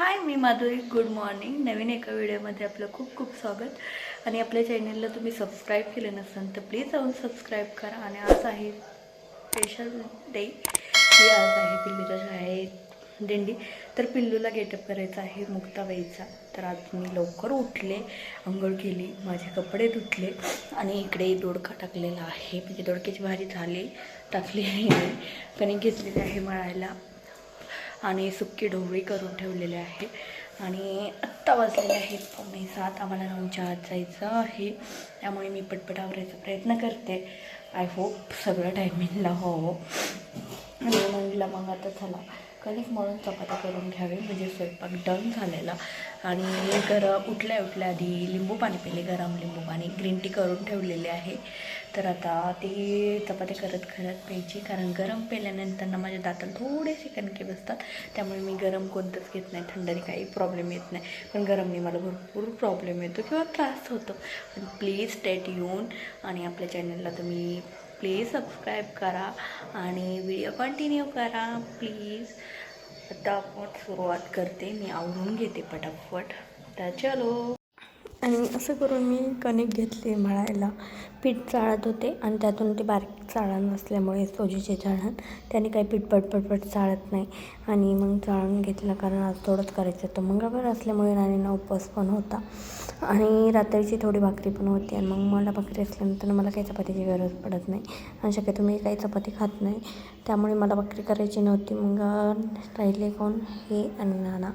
हाय मी Madhuri. Good morning नवीन एका व्हिडिओमध्ये आपलं खूप खूप स्वागत. आणि आपल्या चॅनलला तुम्ही सबस्क्राईब केलं नसेल तर प्लीज जाऊन सबस्क्राईब करा. आणि आज आहे स्पेशल डे ही आज आहे पिल्लूच्या शाळेत दिंडी. तर पिल्लूला गेटअप करायचा आहे मुक्ताबाईचा तर आज मी लवकर उठले आंघोळ केली माझे कपडे धुतले आणि इकडे दोडका टाकलेला आहे. म्हणजे दोडक्याची भाजी झाली टाकली आहे. कणिक घेतलेली आहे मळायला. आणि सुक्की ढोबळी करून ठेवलेले आहे. आणि आत्ता वाजलेले आहेत पावणे सात. आम्हाला नऊच्या आत जायचं आहे. त्यामुळे मी पटपट आवरायचा प्रयत्न करते. आय होप सगळं टायमिंगला हो. आणि म्हणलं मग आता चला. कणिक मळून चपात्या करून घ्यावे म्हणजे स्वयंपाक डन झालेला. आणि गरम उठल्या उठल्या आधी लिंबू पाणी पिले गरम लिंबू पाणी. ग्रीन टी करून ठेवलेले आहे. तर आता ती चपात्या करत करत प्यायची कारण गरम पेल्यानंतर ना माझ्या दाताला थोडेसे कणके बसतात. त्यामुळे मी गरम कोणतंच घेत नाही. थंडीने काही प्रॉब्लेम येत नाही. पण गरमने मला भरपूर प्रॉब्लेम येतो किंवा त्रास होतो. पण प्लीज टेट येऊन आणि आपल्या चॅनलला तुम्ही प्लीज सबस्क्राईब करा आणि व्हिडिओ कंटिन्यू करा. प्लीज. आता आपण सुरुवात करते. मी आवरून घेते पटापट. तर चलो. आणि असं करून मी कणिक घेतली मळायला पीठ चाळत होते आणि त्यातून ते बारीक चाळण नसल्यामुळे सोजीचे चाळण त्याने काही पीठ पटपटपट चाळत नाही. आणि मग चाळून घेतलं कारण आज थोडंच करायचं होतं. मंगळवार असल्यामुळे राणींना उपवास पण होता. आणि रात्रीची थोडी भाकरी पण होती आणि मग मला भाकरी असल्यानंतर मला काही चपातीची गरज पडत नाही. आणि शक्यतो मी काही चपाती खात नाही. त्यामुळे मला भाकरी करायची नव्हती. मग राहिले कोण? हे आणि नाना.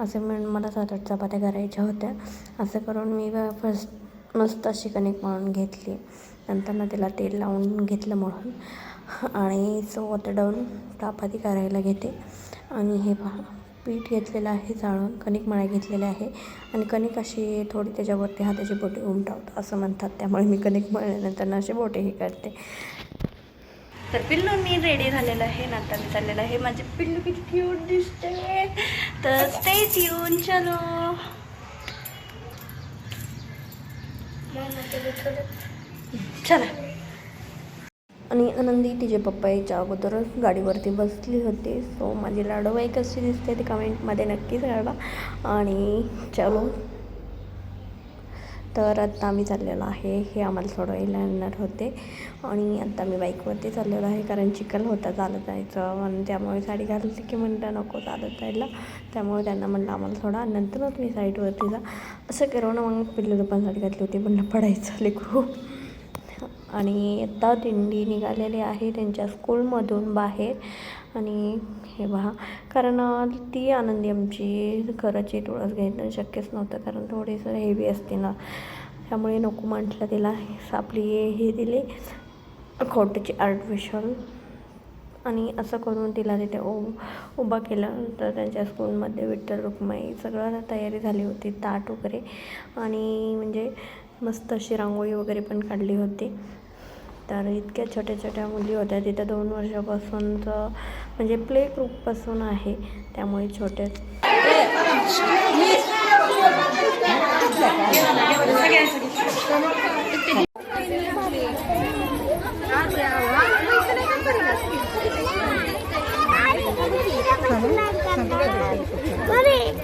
असं म्हणून मला सात आठ चपात्या करायच्या होत्या. असं करून मी फर्स्ट मस्त अशी कणिक मळून घेतली. नंतर ना त्याला तेल लावून घेतलं म्हणून आणि सो दडवून चपाती करायला घेते. आणि हे पहा पीठ घेतलेलं आहे जाळून कणिक मळा घेतलेले आहे. आणि कणिक अशी थोडी त्याच्यावरती हाताची बोटे उमटावतं असं म्हणतात. त्यामुळे मी कणिक मळल्यानंतर ना बोटे बोटेही करते. तर पिल्लू मी रेडी झालेलं आहे. नाता मी चाललेलं आहे. माझे पिल्लू किती क्यूट दिसते. तर तेच येऊन चलो. चला. आणि आनंदी तिचे पप्पा याच्या अगोदरच गाडीवरती बसली होती. सो माझी लाडोबाई कशी दिसते ते कमेंटमध्ये नक्कीच कळवा. आणि चलो. तर आत्ता आम्ही चाललेलो आहे. हे आम्हाला सोडवायला येणार होते. आणि आत्ता मी बाईकवरती चाललेलो आहे कारण चिखल होता चालत जायचं. आणि त्यामुळे साडी घालते की म्हणलं नको चालत जायला. त्यामुळे त्यांना म्हणलं आम्हाला सोडा नंतरच मी साईडवरती जा. असं करून मग पिल्लूला पण साडी घातली होती. पण पडायचं लेकरू. आणि आत्ता दिंडी निघालेली आहे त्यांच्या स्कूलमधून बाहेर. आणि आहे पहा कारण ती आनंदी आमची खरंची तुळस घेणं शक्यच नव्हतं. कारण थोडीसं हेवी असते ना. त्यामुळे नको म्हटलं तिला. आपली हे दिली. खोटची आर्टिफिशल आणि असं करून तिला तिथे उ उभा केलं. तर त्यांच्या स्कूलमध्ये विठ्ठल रुक्माई सगळं तयारी झाली होती. ताट वगैरे. आणि म्हणजे मस्त अशी रांगोळी वगैरे पण काढली होती. तर इतक्या छोट्या छोट्या मुली होत्या. तिथं दोन वर्षापासूनचं म्हणजे प्ले ग्रुपपासून आहे. त्यामुळे छोटे.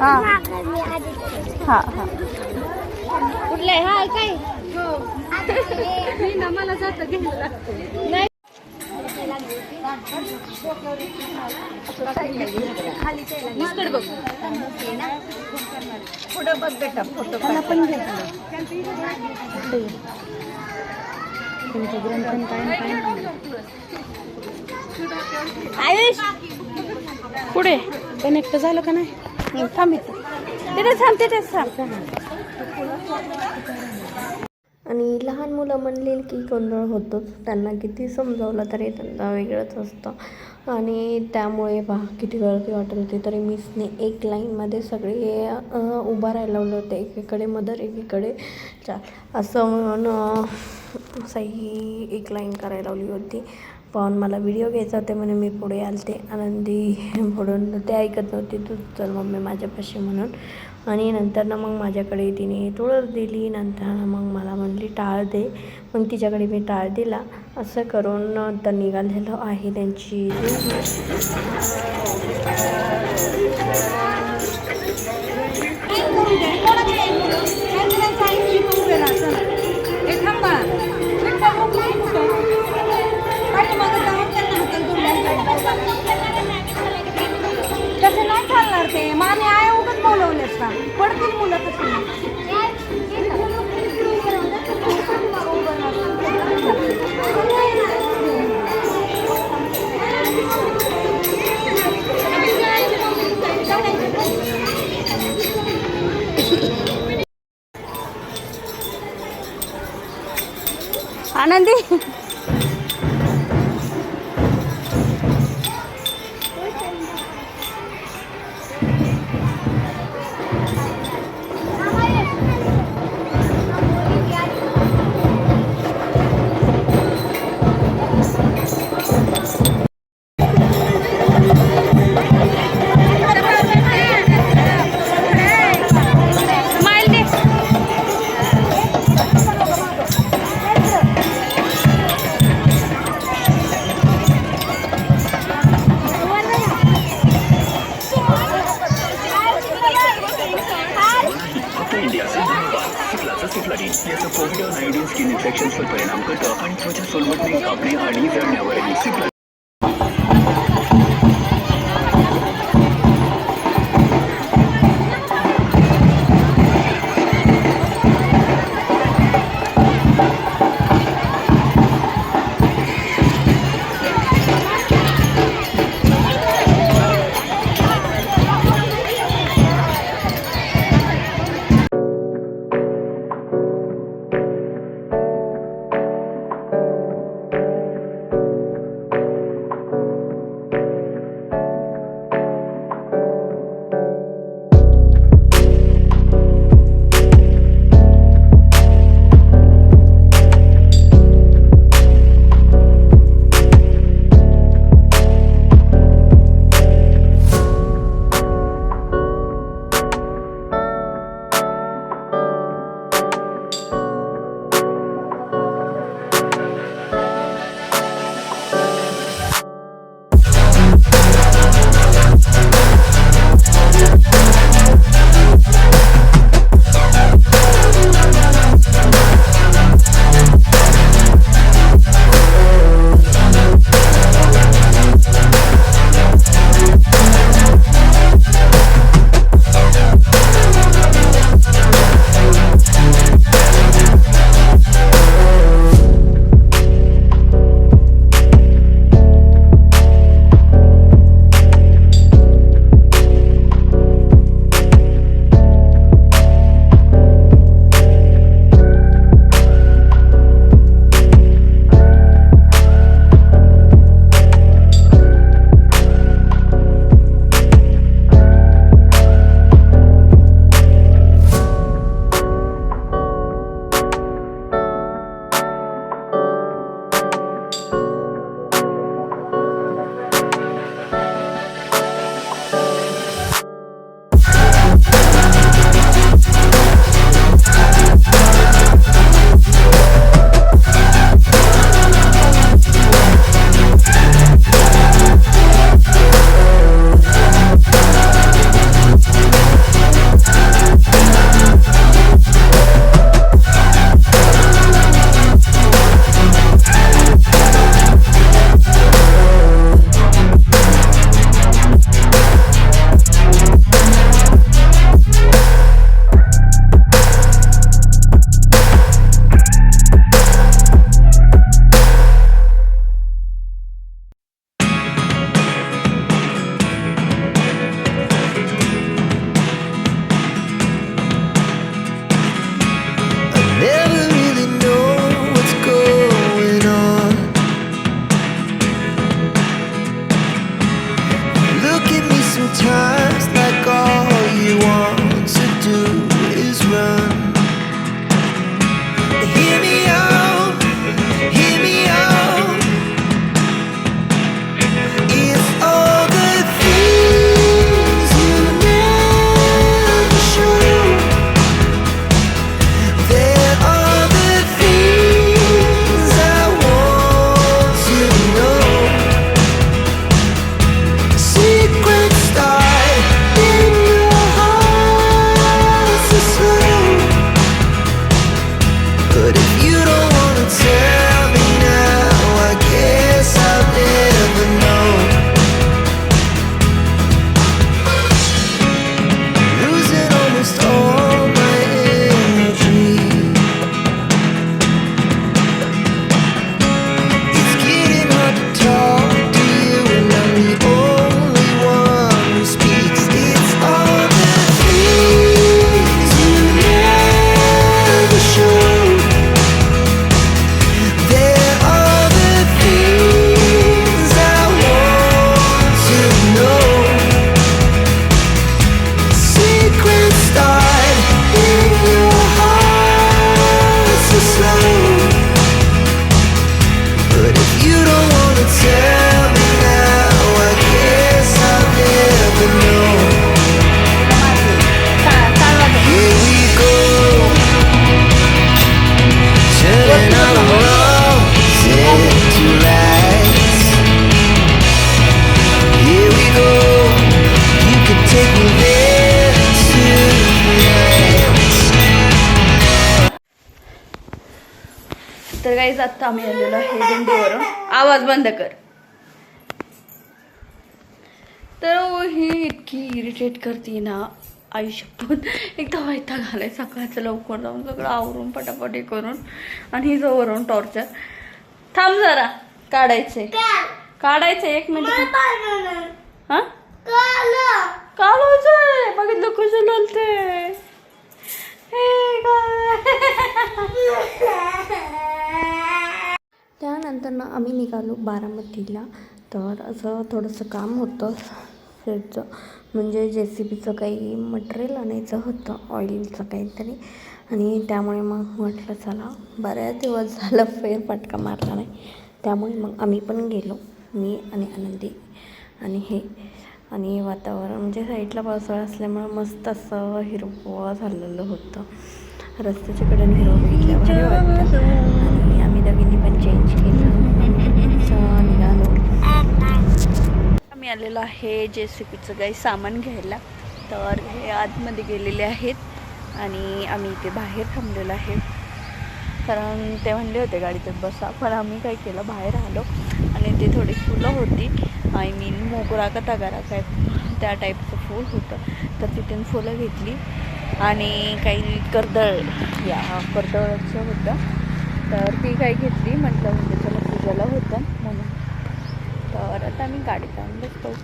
हां. हां कुठलंय हा काय मला जात घ्यायला नाही निस्कड बघ पुढं. बघ बेटा फोटो त्याला पण घे आयुष पुढे कनेक्ट झालं का नाही? थांब इथं. तिथे थांब तिथे थांब. आणि लहान मुलं म्हणले की गोंधळ होतोच. त्यांना किती समजावलं तरी त्यांना वेगळंच असतं. आणि त्यामुळे पहा किती गर्दी वाटत होती. तरी मिसने एक लाईनमध्ये सगळे उभा राहायला लावलं होतं. एकीकडे मदर एकीकडे चार असं म्हणून सही एक लाईन करायला लावली होती. पण मला व्हिडिओ घ्यायचा होते म्हणून मी पुढे आलते. आनंदी पुढून ते ऐकत नव्हती. तू चल मम्मी माझ्यापाशी म्हणून. आणि नंतर ना मग माझ्याकडे तिने तुळस दिली. नंतर मग मला म्हणली टाळ दे. मग तिच्याकडे मी टाळ दिला. असं करून तर निघालेलं आहे त्यांची मान्य मामी पडतील मुलं तशी. आनंदी. आत्ता आम्ही आलेलो आहे दिंडीवरून. आवाज बंद कर. तर ही इतकी इरिटेट करते ना आई शपथ एकदा वैताग घालाय सकाळचं लवकर जाऊन सगळं आवरून पटापटी करून आणि हिचं वरून टॉर्चर थांब जरा काढायचे. काढायचे एक मिनिट हा? काढायचंय बघितलं कसं ललते हे त्यानंतर ना आम्ही निघालो बारामतीला. तर असं थोडंसं काम होतं. शेडचं म्हणजे जे सी बीचं काही मटेरियल आणायचं होतं ऑइलचं काहीतरी. आणि त्यामुळे मग म्हटलं चला बऱ्याच दिवस झालं फेरफटका मारला नाही. त्यामुळे मग आम्ही पण गेलो मी आणि आनंदी. आणि हे आणि वातावरण म्हणजे साईडला पावसाळा असल्यामुळे मस्त असं हिरवं झालेलं होतं. रस्त्याच्या कडेने हिरवं बघितल्यावर आणि आम्ही दगिनी पण चेंज केलं असं निघालो मी आलेलो आहे जे सी पीचं काही सामान घ्यायला. तर हे आतमध्ये गेलेले आहेत आणि आम्ही इथे बाहेर थांबलेलो आहे. कारण ते म्हणले होते गाडीतच बसा पण आम्ही काय केलं? बाहेर आलो आणि ते थोडी फुलं होती. आय मीन मोगरा का तगारा काय त्या टाईपचं फूल होतं. तर तिथून फुलं घेतली आणि काही कर्दळ या कर्दळाचं होतं. तर ती काही घेतली? म्हटलं म्हणजे चला पूजाला होतं. आता मी गाडीत आणून बसतो.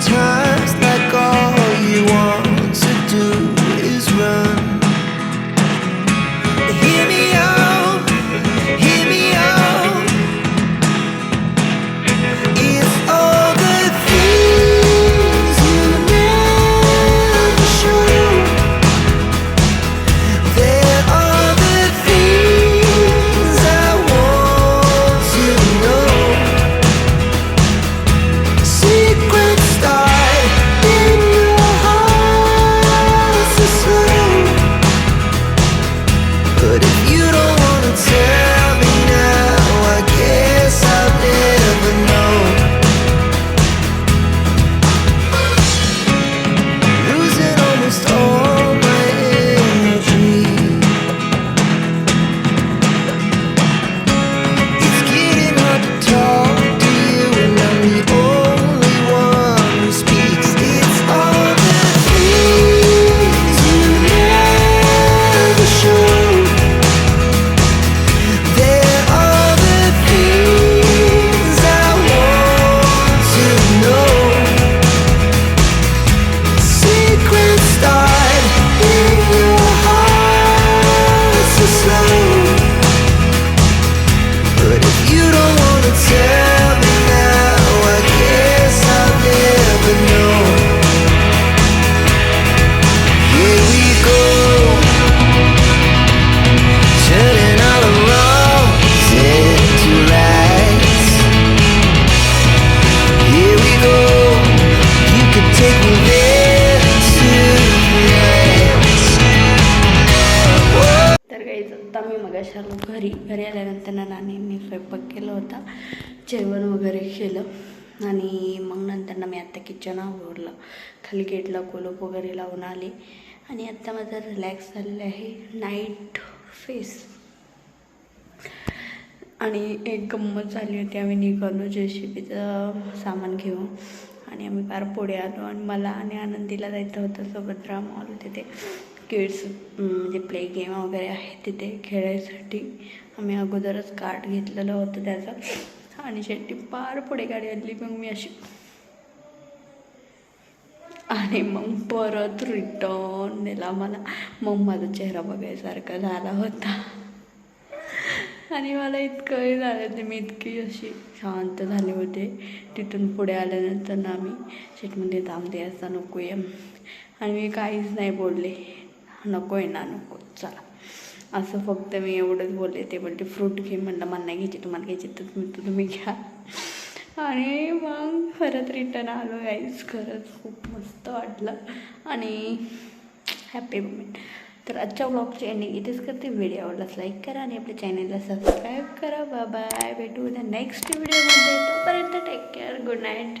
time. होता. जेवण वगैरे केलं. आणि मग नंतर ना मी आत्ता किचन आवरलं. खाली गेटला कुलूप वगैरे लावून आले. आणि आत्ता माझं रिलॅक्स झालेलं आहे. नाईट फेस आणि एक गंमत झाली होती. आम्ही निघालो जे सी बीचं सामान घेऊन. आणि आम्ही फार पुढे आलो. आणि मला आणि आनंदीला जायचं होतं. सुभद्रा मॉल तिथे किड्स म्हणजे प्ले गेम वगैरे आहे तिथे खेळायसाठी. आम्ही अगोदरच कार्ड घेतलेलं होतं त्याचं. आणि शेवटी पार पुढे गाडी आणली. मग मी अशी आणि मग परत रिटर्न नेला मला. मग माझा चेहरा बघायसारखा झाला होता. आणि मला इतकंही झालं ते मी इतकी अशी शांत झाले होते. तिथून पुढे आल्यानंतर ना मी शेटमध्ये थांबते असता नको आहे आणि मी काहीच नाही बोलले. नको आहे ना नको. चला. असं फक्त मी एवढंच बोलले ते बोलते फ्रूट घे म्हणलं मला नाही घ्यायची तुम्हाला घ्यायची तर तुम्ही तर तुम्ही घ्या. आणि मग परत रिटर्न आलो गाईज खरंच खूप मस्त वाटलं. आणि हॅपी मुमेंट तर आजच्या ब्लॉगची एंडिंग इथेच करते. व्हिडिओ आवडलाच लाईक करा आणि आपल्या चॅनलला सबस्क्राईब करा. बाय बाय भेटू उद्या नेक्स्ट व्हिडिओमध्ये तोपर्यंत टेक केअर गुड नाईट